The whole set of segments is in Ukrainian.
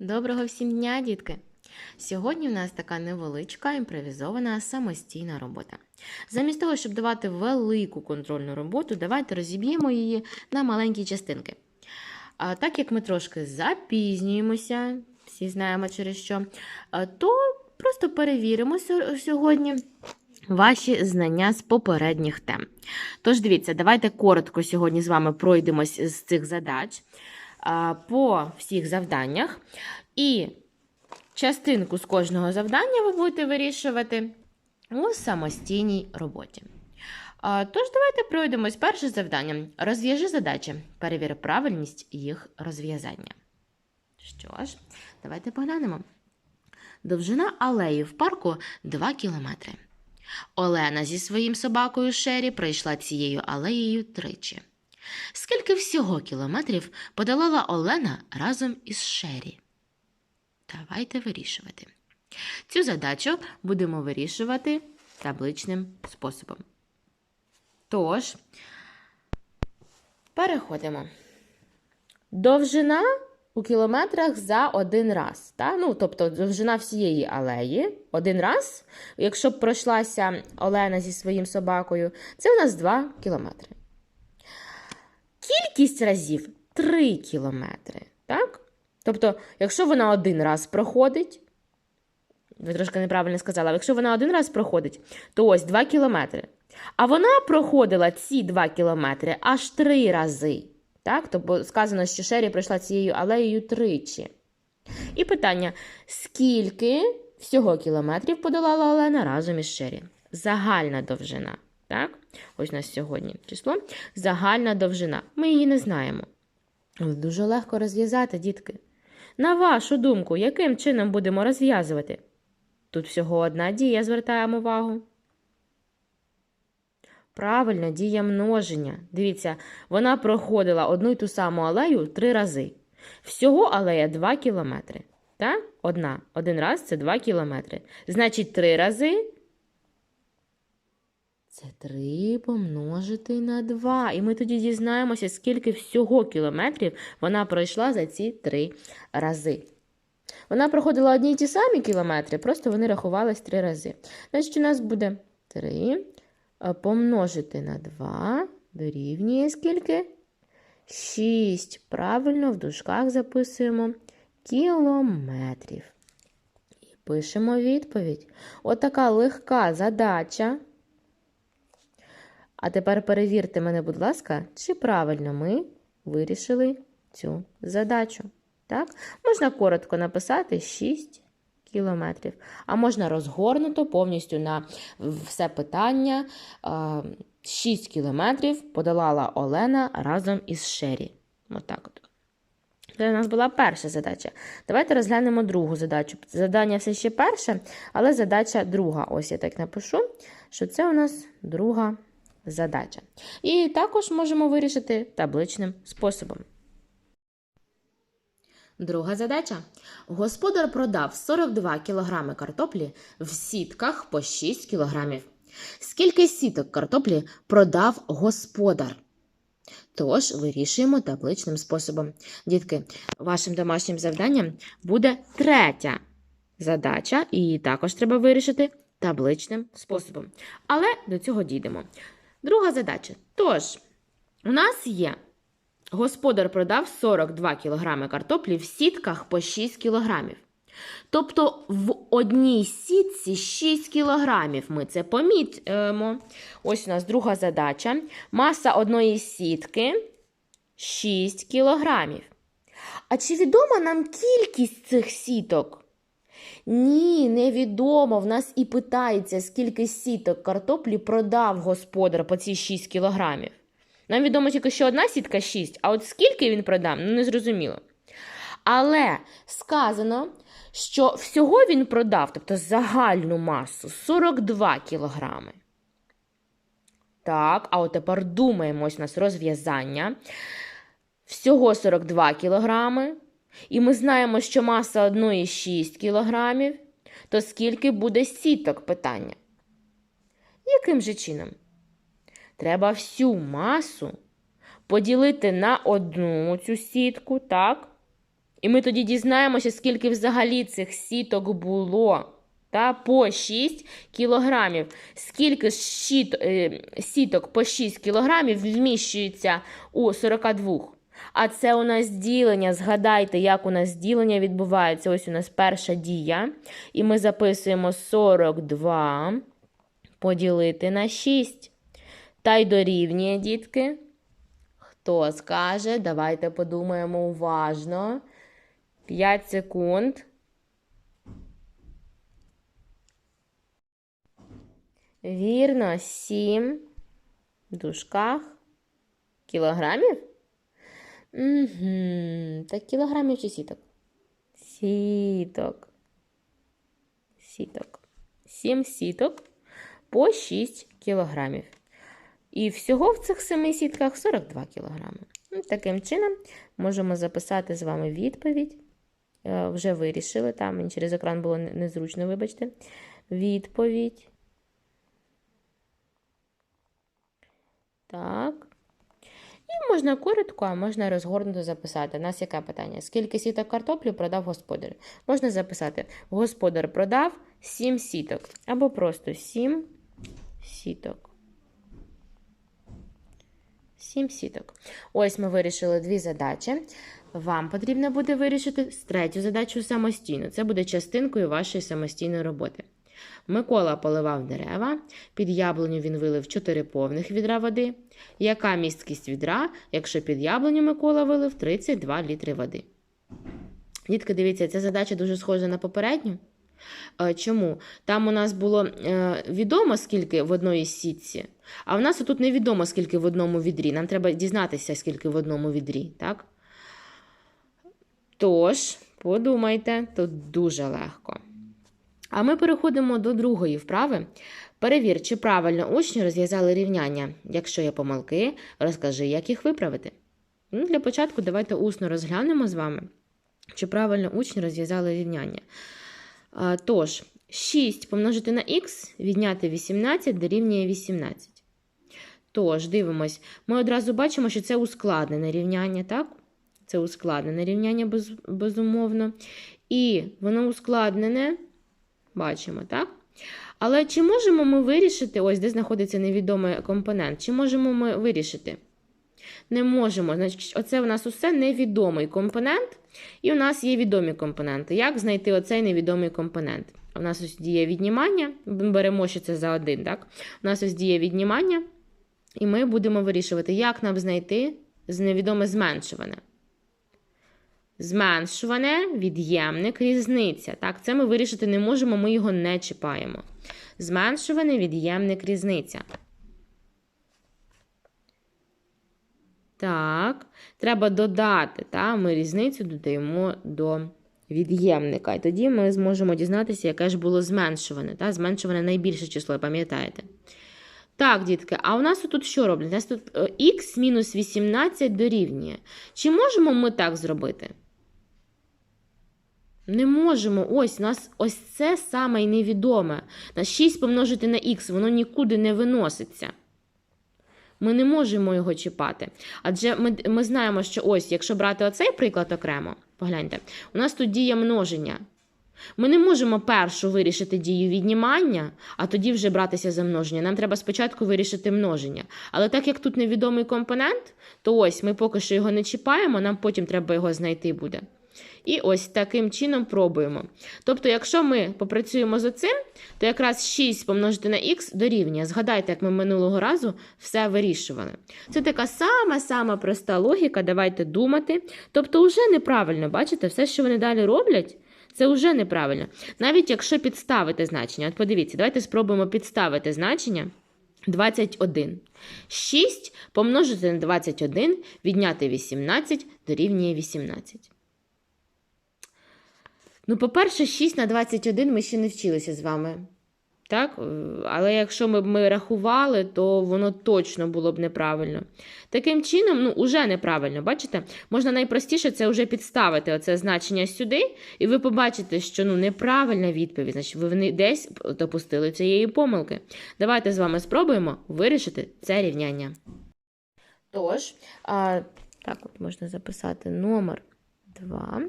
Доброго всім дня, дітки! Сьогодні в нас така невеличка імпровізована самостійна робота. Замість того, щоб давати велику контрольну роботу, давайте розіб'ємо її на маленькі частинки. А так як ми трошки запізнюємося, всі знаємо через що, то просто перевіримо сьогодні ваші знання з попередніх тем. Тож дивіться, давайте коротко сьогодні з вами пройдемось з цих задач по всіх завданнях. І частинку з кожного завдання ви будете вирішувати у самостійній роботі. Тож, давайте пройдемось. Перше завдання. Розв'яжи задачі. Перевір правильність їх розв'язання. Що ж, давайте поглянемо. Довжина алеї в парку 2 кілометри. Олена зі своїм собакою Шері пройшла цією алеєю тричі. Скільки всього кілометрів подолала Олена разом із Шері? Давайте вирішувати. Цю задачу будемо вирішувати табличним способом. Тож, переходимо. Довжина у кілометрах за один раз. Та? Ну, тобто довжина всієї алеї один раз. Якщо б пройшлася Олена зі своїм собакою, це у нас 2 кілометри. Кількість разів 3 кілометри. Так? Тобто, якщо вона один раз проходить, ви трошки неправильно сказала, якщо вона один раз проходить, то ось 2 кілометри. А вона проходила ці 2 кілометри аж 3 рази. Так? Тобто сказано, що Шері пройшла цією алеєю тричі. І питання: скільки всього кілометрів подолала Олена разом із Шері? Загальна довжина. Так? Ось у нас сьогодні число. Загальна довжина. Ми її не знаємо. Дуже легко розв'язати, дітки. На вашу думку, яким чином будемо розв'язувати? Тут всього одна дія, звертаємо увагу. Правильно, дія множення. Дивіться, вона проходила одну й ту саму алею три рази. Всього алея 2 кілометри. Так? Одна. Один раз це 2 кілометри. Значить, три рази. Це 3 помножити на 2. І ми тоді дізнаємося, скільки всього кілометрів вона пройшла за ці 3 рази. Вона проходила одні й ті самі кілометри, просто вони рахувались 3 рази. Значить, у нас буде 3 е, помножити на 2 дорівнює скільки? 6. Правильно, в дужках записуємо кілометрів. І пишемо відповідь. Отака легка задача. А тепер перевірте мене, будь ласка, чи правильно ми вирішили цю задачу. Так? Можна коротко написати 6 кілометрів, а можна розгорнуто повністю на все питання. 6 кілометрів подолала Олена разом із Шері. Отак от. Це у нас була перша задача. Давайте розглянемо другу задачу. Задання все ще перше, але задача друга. Ось я так напишу, що це у нас друга задача. І також можемо вирішити табличним способом. Друга задача. Господар продав 42 кг картоплі в сітках по 6 кг. Скільки сіток картоплі продав господар? Тож вирішуємо табличним способом. Дітки, вашим домашнім завданням буде третя задача, і її також треба вирішити табличним способом. Але до цього дійдемо. Друга задача. Тож, у нас є господар продав 42 кг картоплі в сітках по 6 кг. Тобто в одній сітці 6 кілограмів. Ми це помітимо. Ось у нас друга задача. Маса одної сітки 6 кілограмів. А чи відома нам кількість цих сіток? Ні, невідомо. В нас і питається, скільки сіток картоплі продав господар по ці 6 кілограмів. Нам відомо тільки, що одна сітка 6, а от скільки він продав, ну не зрозуміло. Але сказано, що всього він продав, тобто загальну масу 42 кілограми. Так, а от тепер думаємо, ось у нас розв'язання. Всього 42 кілограми. І ми знаємо, що маса одної 6 кілограмів. То скільки буде сіток питання? Яким же чином? Треба всю масу поділити на одну цю сітку, так? І ми тоді дізнаємося, скільки взагалі цих сіток було. Та, по 6 кілограмів. Скільки е, сіток по 6 кілограмів вміщується у 42? А це у нас ділення. Згадайте, як у нас ділення відбувається. Ось у нас перша дія. І ми записуємо 42 поділити на 6. Та й дорівнює, дітки. Хто скаже? Давайте подумаємо уважно. 5 секунд. Вірно, 7 в дужках кілограмів? Угу. Так кілограмів чи сіток? Сіток. Сіток. 7 сіток по 6 кілограмів. І всього в цих семи сітках 42 кілограми. Ну, Таким чином можемо записати з вами відповідь. Е, Вже вирішили, там мені через екран було незручно, вибачте. Відповідь. Так. І можна коротко, а можна розгорнуто записати. У нас яке питання? Скільки сіток картоплі продав господар? Можна записати: господар продав 7 сіток. Або просто 7 сіток. 7 сіток. Ось ми вирішили дві задачі. Вам потрібно буде вирішити третю задачу самостійно. Це буде частинкою вашої самостійної роботи. Микола поливав дерева, під яблуню він вилив 4 повних відра води. Яка місткість відра, якщо під яблуню Микола вилив 32 літри води? Дітки, дивіться, ця задача дуже схожа на попередню. Е, Чому? Там у нас було е, відомо, скільки в одної сітці, а в нас тут невідомо, скільки в одному відрі. Нам треба дізнатися, скільки в одному відрі, так? Тож, подумайте, тут дуже легко. А ми переходимо до другої вправи. Перевір, чи правильно учні розв'язали рівняння. Якщо є помилки, розкажи, як їх виправити. Ну, для початку давайте усно розглянемо з вами, чи правильно учні розв'язали рівняння. Тож, 6 помножити на х, відняти 18 дорівнює 18. Тож, дивимось, ми одразу бачимо, що це ускладнене рівняння, так? Це ускладнене рівняння, без, безумовно. І воно ускладнене, бачимо, так? Але чи можемо ми вирішити, ось де знаходиться невідомий компонент, чи можемо ми вирішити? Не можемо. Значить, оце у нас усе невідомий компонент, і у нас є відомі компоненти. Як знайти оцей невідомий компонент? У нас ось діє віднімання, беремо, що це за один, так? У нас ось діє віднімання, і ми будемо вирішувати, як нам знайти невідоме зменшуване. Зменшуване, від'ємник, різниця. Так, це ми вирішити не можемо, ми його не чіпаємо. Зменшуване, від'ємник, різниця. Так, треба додати. Та? Ми різницю додаємо до від'ємника. І тоді ми зможемо дізнатися, яке ж було зменшуване. Та? Зменшуване найбільше число, пам'ятаєте? Так, дітки, а у нас тут що роблять? У нас тут х мінус 18 дорівнює. Чи можемо ми так зробити? Не можемо. Ось нас ось це саме й невідоме. На 6 помножити на х, воно нікуди не виноситься. Ми не можемо його чіпати. Адже ми, ми знаємо, що ось, якщо брати оцей приклад окремо, погляньте, у нас тут діє множення. Ми не можемо першу вирішити дію віднімання, а тоді вже братися за множення. Нам треба спочатку вирішити множення. Але так як тут невідомий компонент, то ось ми поки що його не чіпаємо, нам потім треба його знайти буде. І ось таким чином пробуємо. Тобто, якщо ми попрацюємо з оцим, то якраз 6 помножити на х дорівнює. Згадайте, як ми минулого разу все вирішували. Це така сама-сама проста логіка, давайте думати. Тобто, вже неправильно, бачите, все, що вони далі роблять, це вже неправильно. Навіть якщо підставити значення, от подивіться, давайте спробуємо підставити значення. 21. 6 помножити на 21, відняти 18 дорівнює 18. Ну, по-перше, 6 на 21 ми ще не вчилися з вами. Так? Але якщо ми ми рахували, то воно точно було б неправильно. Таким чином, ну, уже неправильно, бачите? Можна найпростіше це вже підставити оце значення сюди, і ви побачите, що ну, неправильна відповідь, значить, ви десь допустили цієї помилки. Давайте з вами спробуємо вирішити це рівняння. Тож, а, так от можна записати номер 2.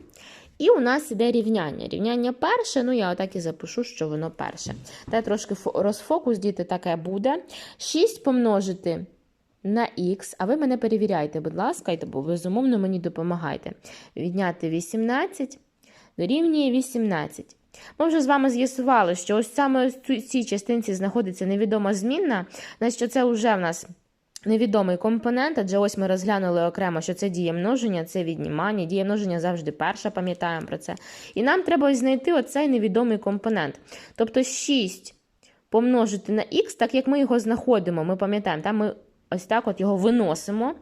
І у нас іде рівняння. Рівняння перше, ну я отак і запишу, що воно перше. Та трошки розфокус, діти, таке буде. 6 помножити на х, а ви мене перевіряйте, будь ласка, і безумовно мені допомагайте. Відняти 18 дорівнює 18. Ми вже з вами з'ясували, що ось саме цю- цій частинці знаходиться невідома змінна, значить це вже в нас невідомий компонент, адже ось ми розглянули окремо, що це діє множення, це віднімання. Дія множення завжди перша, пам'ятаємо про це. І нам треба знайти оцей невідомий компонент. Тобто 6 помножити на х, так як ми його знаходимо, ми пам'ятаємо, там ми ось так от його виносимо.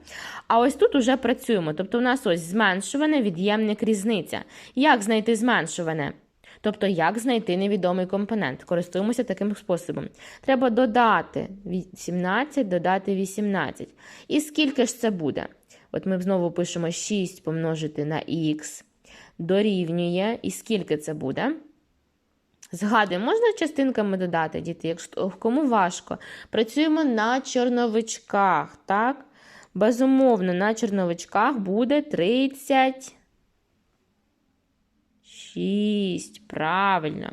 А ось тут уже працюємо. Тобто у нас ось зменшуване, від'ємник різниця. Як знайти зменшуване? Тобто, як знайти невідомий компонент? Користуємося таким способом. Треба додати 17, додати 18. І скільки ж це буде? От ми знову пишемо 6 помножити на х, дорівнює. І скільки це буде? Згадуємо, можна частинками додати, діти, якщо кому важко. Працюємо на чорновичках, так? Безумовно, на чорновичках буде 30. 6. Правильно.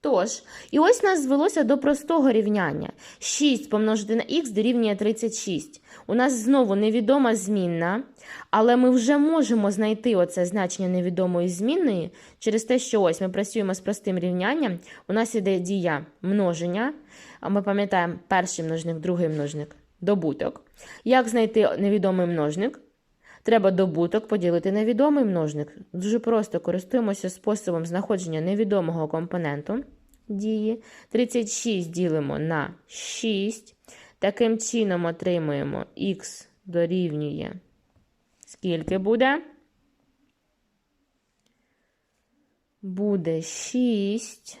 Тож, і ось нас звелося до простого рівняння. 6 помножити на х дорівнює 36. У нас знову невідома змінна, але ми вже можемо знайти оце значення невідомої змінної через те, що ось ми працюємо з простим рівнянням. У нас іде дія множення, ми пам'ятаємо перший множник, другий множник, добуток. Як знайти невідомий множник? Треба добуток поділити на відомий множник. Дуже просто користуємося способом знаходження невідомого компоненту дії. 36 ділимо на 6. Таким чином отримуємо х дорівнює. Скільки буде? Буде 6.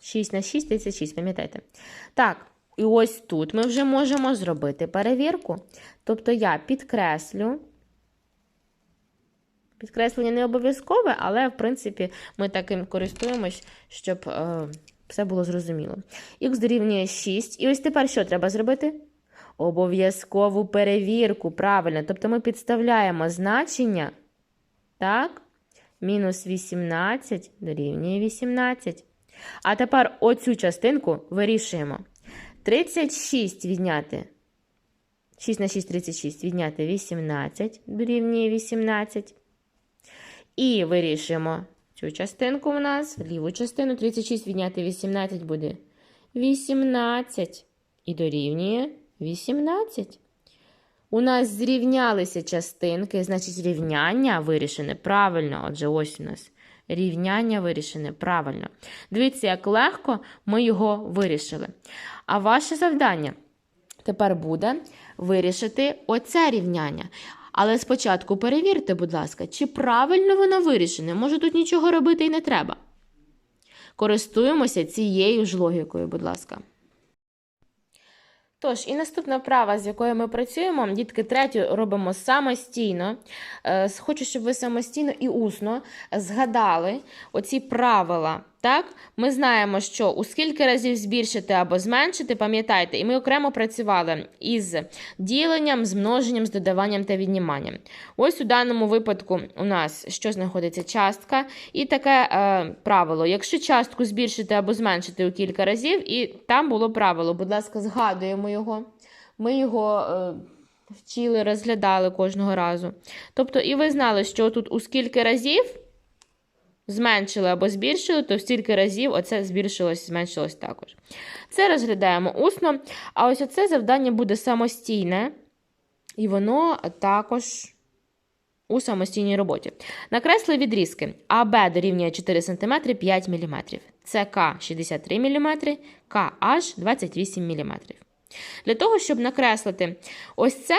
6 на 6 36, пам'ятаєте? Так, і ось тут ми вже можемо зробити перевірку. Тобто я підкреслю. Підкреслення не обов'язкове, але, в принципі, ми таким користуємось, щоб е, все було зрозуміло. Х дорівнює 6. І ось тепер що треба зробити? Обов'язкову перевірку. Правильно. Тобто ми підставляємо значення. Так? Мінус 18 дорівнює 18. А тепер оцю частинку вирішуємо. 36 відняти. 6 на 6 36 відняти 18 дорівнює 18. І вирішуємо цю частинку у нас, ліву частину 36 відняти 18 буде 18. І дорівнює 18. У нас зрівнялися частинки, значить рівняння вирішене правильно. Отже, ось у нас рівняння вирішене правильно. Дивіться, як легко ми його вирішили. А ваше завдання тепер буде вирішити оце рівняння. Але спочатку перевірте, будь ласка, чи правильно воно вирішене. Може, тут нічого робити і не треба. Користуємося цією ж логікою, будь ласка. Тож, і наступна вправа, з якою ми працюємо, дітки, третю робимо самостійно. Е, Хочу, щоб ви самостійно і усно згадали оці правила. Так? Ми знаємо, що у скільки разів збільшити або зменшити, пам'ятайте, і ми окремо працювали із діленням, з множенням, з додаванням та відніманням. Ось у даному випадку у нас що знаходиться частка, і таке е, правило: якщо частку збільшити або зменшити у кілька разів, і там було правило, будь ласка, згадуємо його. Ми його е, вчили, розглядали кожного разу. Тобто, і ви знали, що тут у скільки разів зменшили або збільшили, то стільки разів оце збільшилось, зменшилось також. Це розглядаємо усно. А ось оце завдання буде самостійне, і воно також у самостійній роботі. Накресли відрізки. АБ дорівнює 4 см 5 мм. СК 63 мм, КH 28 мм. Для того, щоб накреслити ось це,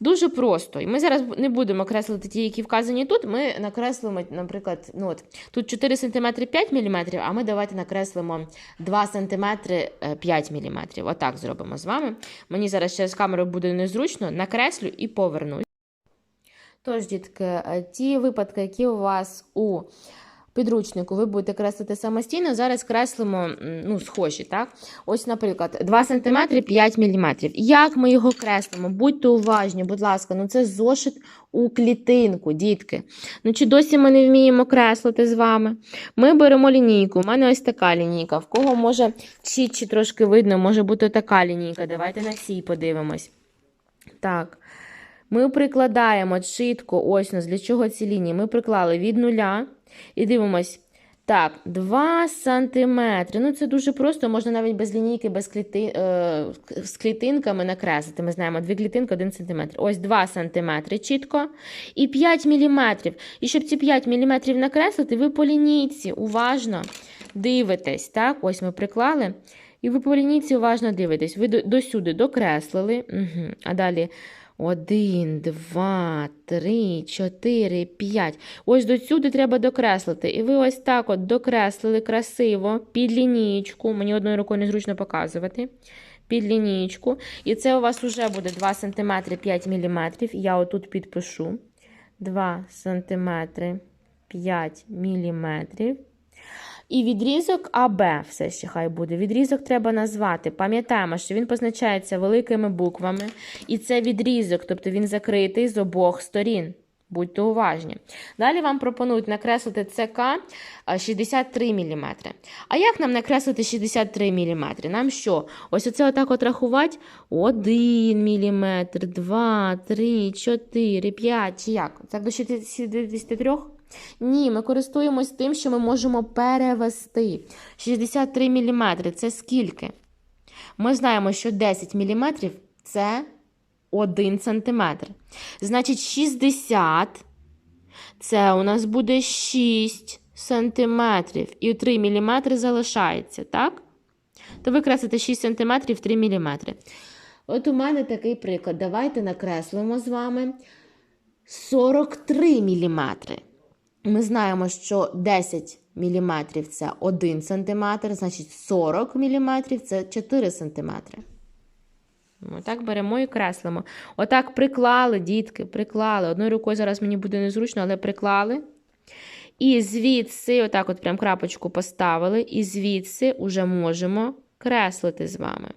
дуже просто. І ми зараз не будемо креслити ті, які вказані тут. Ми накреслимо, наприклад, ну от, тут 4 см 5 мм, а ми давайте накреслимо 2 см 5 мм. Отак зробимо з вами. Мені зараз через камеру буде незручно, накреслю і повернусь. Тож, дітки, ті випадки, які у вас у підручнику ви будете креслити самостійно, зараз креслимо ну, схожі. Так? Ось, наприклад, 2 см 5 мм. Як ми його креслимо? Будьте уважні, будь ласка, ну це зошит у клітинку, дітки. Ну чи досі ми не вміємо креслити з вами? Ми беремо лінійку. У мене ось така лінійка. В кого може чітче трошки видно, може бути така лінійка. Давайте на цій подивимось. Так. Ми прикладаємо чітко, ось нас для чого ці лінії. Ми приклали від нуля і дивимось. Так, 2 сантиметри. Ну, це дуже просто, можна навіть без лінійки, без кліти... е, з клітинками накреслити. Ми знаємо, дві клітинки, 1 сантиметр. Ось 2 сантиметри чітко. І 5 міліметрів. І щоб ці 5 міліметрів накреслити, ви по лінійці уважно дивитесь. Так, ось ми приклали. І ви по лінійці уважно дивитесь. Ви до, досюди докреслили. Угу. А далі. Один, два, три, чотири, п'ять. Ось до сюди треба докреслити. І ви ось так от докреслили красиво під лінієчку. Мені одною рукою незручно показувати. Під лінієчку. І це у вас вже буде 2 см 5 мм. Я отут підпишу. 2 см 5 мм. І відрізок АБ, все ще хай буде. Відрізок треба назвати. Пам'ятаємо, що він позначається великими буквами. І це відрізок, тобто він закритий з обох сторін. Будьте уважні. Далі вам пропонують накреслити ЦК 63 мм. А як нам накреслити 63 мм? Нам що? Ось оце отак от рахувати 1 мм, 2, 3, 4, 5. Чи як? Так до 63? Ні, ми користуємось тим, що ми можемо перевести. 63 мм це скільки? Ми знаємо, що 10 мм це 1 см. Значить, 60 це у нас буде 6 см. І 3 мм залишається, так? То викреслити 6 см 3 мм. От у мене такий приклад. Давайте накреслимо з вами 43 мм. Ми знаємо, що 10 мм це 1 см, значить 40 мм це 4 см. Отак беремо і креслимо. Отак приклали, дітки, приклали. Одною рукою зараз мені буде незручно, але приклали. І звідси, отак от прям крапочку поставили, і звідси вже можемо креслити з вами.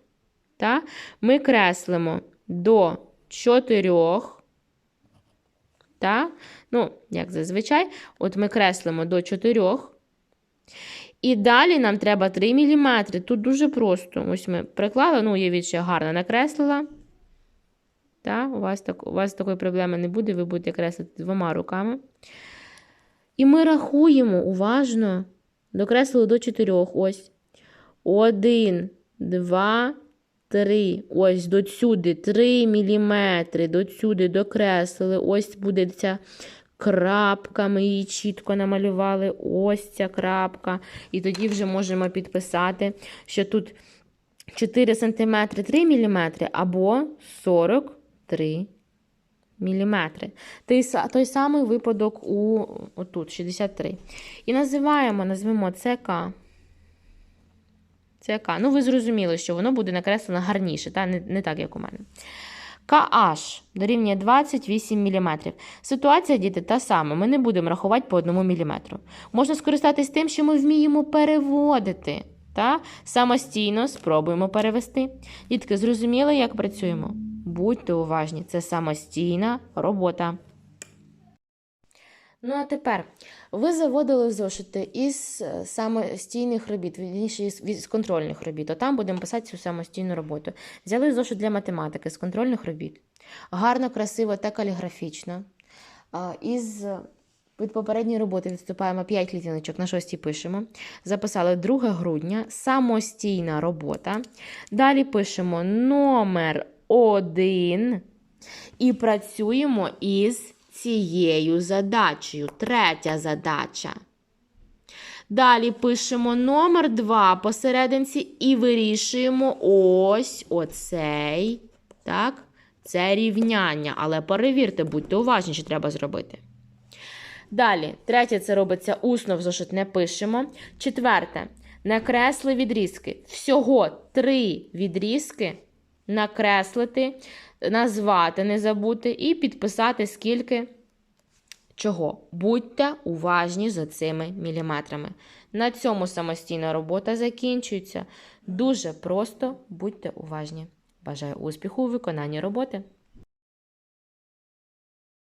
Так? Ми креслимо до 4. Так? Ну, як зазвичай, от ми креслимо до 4. І далі нам треба 3 мм. Тут дуже просто. Ось ми приклали, ну, уявіть, ще гарно накреслила. Так, у вас так, у вас такої проблеми не буде, ви будете креслити двома руками. І ми рахуємо уважно, докреслили до 4. Ось. 1, 2, 3. Ось до сюди 3 мм. До сюди докреслили. Ось буде ця крапка. Ми її чітко намалювали. Ось ця крапка. І тоді вже можемо підписати, що тут 4 см 3 мм або 43 мм. Той, самий випадок у отут, 63. І називаємо, назвемо ЦК. ЦК. Ну, ви зрозуміли, що воно буде накреслено гарніше, та? Не, не так, як у мене. KH дорівнює 28 мм. Ситуація, діти, та сама. Ми не будемо рахувати по 1 мм. Можна скористатись тим, що ми вміємо переводити. Та? Самостійно спробуємо перевести. Дітки, зрозуміли, як працюємо? Будьте уважні, це самостійна робота. Ну, а тепер ви заводили зошити із е, самостійних робіт, вірніше, із контрольних робіт. Отам будемо писати цю самостійну роботу. Взяли зошит для математики з контрольних робіт. Гарно, красиво та каліграфічно. Із від попередньої роботи відступаємо 5 клітиночок, на 6 пишемо. Записали 2 грудня, самостійна робота. Далі пишемо номер 1 і працюємо із цією задачею. Третя задача. Далі пишемо номер 2 посерединці і вирішуємо ось оцей. Так, це рівняння. Але перевірте, будьте уважні, що треба зробити. Далі, третє, це робиться усно в зошит не пишемо. Четверте, накресли відрізки. Всього три відрізки накреслити, назвати, не забути, і підписати, скільки Чого? Будьте уважні за цими міліметрами. На цьому самостійна робота закінчується. Дуже просто будьте уважні. Бажаю успіху у виконанні роботи.